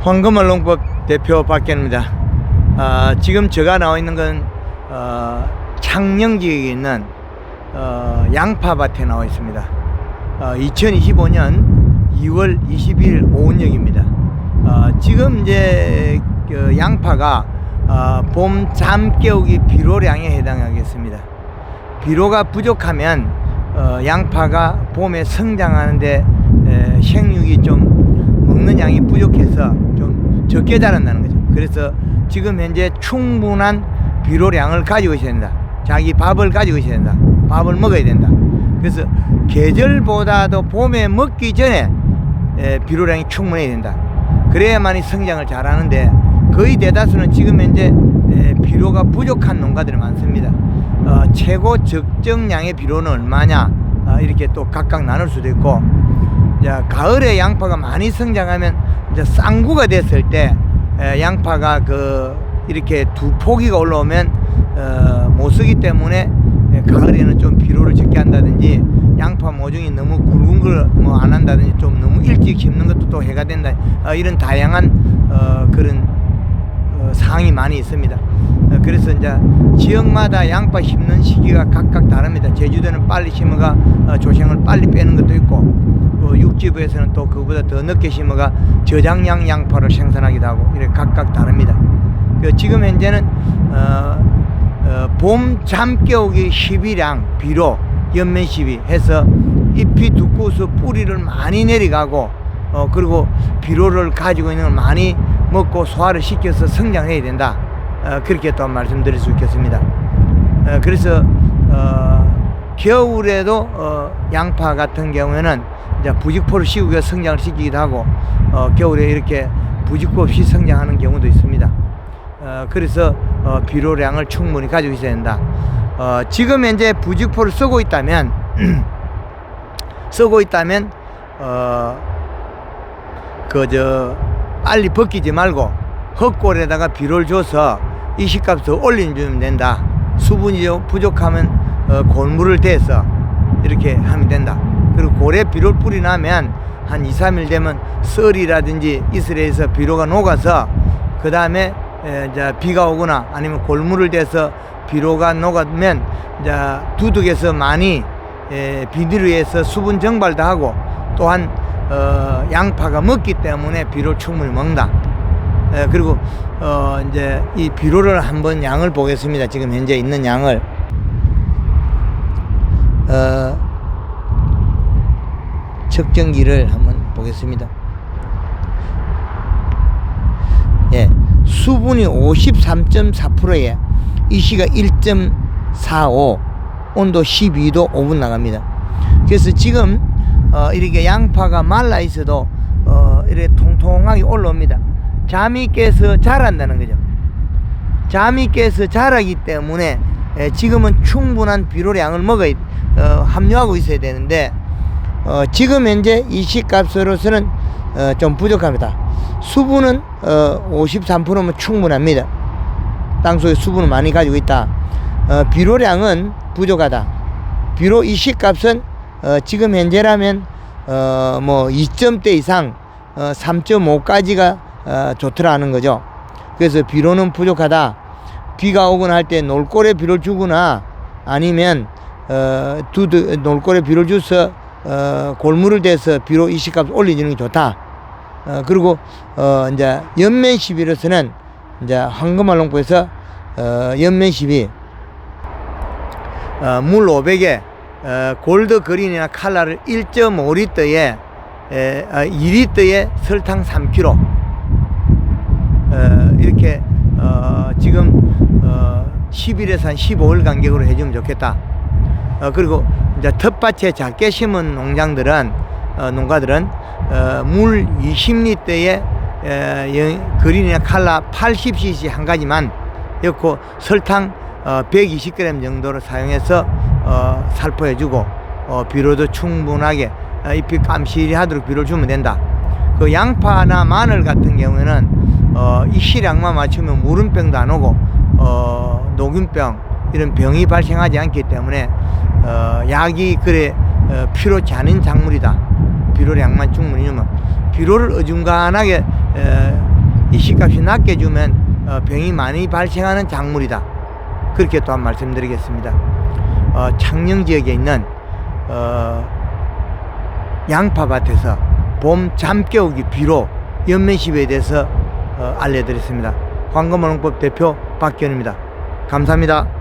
황금알 농법 대표 박현입니다. 아, 지금 제가 나와 있는 건 어, 창녕 지역에 있는 어, 양파밭에 나와 있습니다. 어, 2025년 2월 20일 오은역입니다. 어, 지금 이제 그 양파가 어, 봄 잠 깨우기 비료량에 해당하겠습니다. 비료가 부족하면 어, 양파가 봄에 성장하는데 에, 생육이 좀 먹는 양이 부족해서 좀 적게 자란다는 거죠. 그래서 지금 현재 충분한 비료량을 가지고 있어야 된다. 자기 밥을 가지고 있어야 된다. 밥을 먹어야 된다. 그래서 계절보다도 봄에 먹기 전에 에, 비료량이 충분해야 된다. 그래야만이 성장을 잘하는데 거의 대다수는 지금 현재 에, 비료가 부족한 농가들이 많습니다. 어, 최고 적정량의 비료는 얼마냐 어, 이렇게 또 각각 나눌 수도 있고 이제 가을에 양파가 많이 성장하면 이제 쌍구가 됐을 때 에, 양파가 그 이렇게 두 포기가 올라오면 어, 못 쓰기 때문에 에, 가을에는 좀 비료를 적게 한다든지 양파 모종이 너무 굵은 걸 뭐 안 한다든지 좀 너무 일찍 심는 것도 또 해가 된다. 어, 이런 다양한 어, 그런 어, 사항이 많이 있습니다. 어, 그래서 이제 지역마다 양파 심는 시기가 각각 다릅니다. 제주도는 빨리 심어가 어, 조생을 빨리 빼는 것도 있고 어, 육지부에서는 또 그보다 더 늦게 심어가 저장량 양파를 생산하기도 하고 이렇게 각각 다릅니다. 그 지금 현재는 어, 어, 봄 잠깨우기 12량 비료 연면 시비 해서 잎이 두꺼워서 뿌리를 많이 내려가고 어 그리고 비료를 가지고 있는 걸 많이 먹고 소화를 시켜서 성장해야 된다. 어, 그렇게 또 말씀드릴 수 있겠습니다. 어, 그래서 어, 겨울에도 어, 양파 같은 경우에는 이제 부직포를 씌우고 성장을 시키기도 하고 어, 겨울에 이렇게 부직포 없이 성장하는 경우도 있습니다. 어, 그래서 어, 비료량을 충분히 가지고 있어야 된다. 어, 지금 현재 부직포를 쓰고 있다면 쓰고 있다면 어, 그저 빨리 벗기지 말고 헛골에다가 비료를 줘서 이식값을 올려주면 된다. 수분이 좀 부족하면 어, 골물을 대서 이렇게 하면 된다. 그리고 골에 비료를 뿌리 나면 한 2, 3일 되면 썰이라든지 이슬에서 비료가 녹아서 그 다음에 비가 오거나 아니면 골물을 대서 비료가 녹으면 두둑에서 많이 에, 비닐에서 수분 증발도 하고 또한 어, 양파가 먹기 때문에 비료 충분히 먹는다. 에, 그리고 어, 이제 이 비료를 한번 양을 보겠습니다. 지금 현재 있는 양을 어, 측정기를 한번 보겠습니다. 예, 수분이 53.4%에 이시가 1.45, 온도 12도 5분 나갑니다. 그래서 지금 어, 이렇게 양파가 말라 있어도 어, 이렇게 통통하게 올라옵니다. 잠이 깨서 자란다는 거죠. 잠이 깨서 자라기 때문에 에, 지금은 충분한 비료량을 먹어 어, 함유하고 있어야 되는데 어, 지금 현재 이 시값으로서는 어, 좀 부족합니다. 수분은 어, 53%면 충분합니다. 땅속에 수분을 많이 가지고 있다. 어, 비료량은 부족하다. 비료 이 시값은 어, 지금 현재라면 어, 뭐 2점대 이상 어, 3.5까지가 어, 좋더라는 거죠. 그래서 비료는 부족하다. 비가 오거나 할 때 놀골에 비료를 주거나 아니면 어, 두드 놀골에 비료를 줘서 어, 골물을 대서 비료 이식값 올려주는 게 좋다. 어, 그리고 어, 이제 연면 시비로서는 이제 황금알 농부에서 어, 연면 시비 어, 물 500에 어, 골드 그린이나 칼라를 1.5리터에 에, 어, 2리터에 설탕 3kg 어, 이렇게 어, 지금 어, 10일에서 한 15일 간격으로 해주면 좋겠다. 어, 그리고 이제 텃밭에 작게 심은 농장들은 어, 농가들은 어, 물 20리터에 에, 영- 그린이나 칼라 80cc 한 가지만 넣고 설탕 어, 120g 정도를 사용해서 어, 살포해주고 어, 비료도 충분하게 어, 잎이 감실이 하도록 비료를 주면 된다. 그 양파나 마늘 같은 경우에는 어, 이 시량만 맞추면 무름병도 안 오고 어, 녹균병 이런 병이 발생하지 않기 때문에 어, 약이 그래 어, 필요치 않은 작물이다. 비료량만 충분히 주면 비료를 어중간하게 에, 이 씨값이 낮게 주면 어, 병이 많이 발생하는 작물이다. 그렇게 또한 말씀드리겠습니다. 어, 창녕 지역에 있는 어, 양파밭에서 봄 잠깨우기 비로 연면시비에 대해서 어, 알려드렸습니다. 황금원농법 대표 박기현입니다. 감사합니다.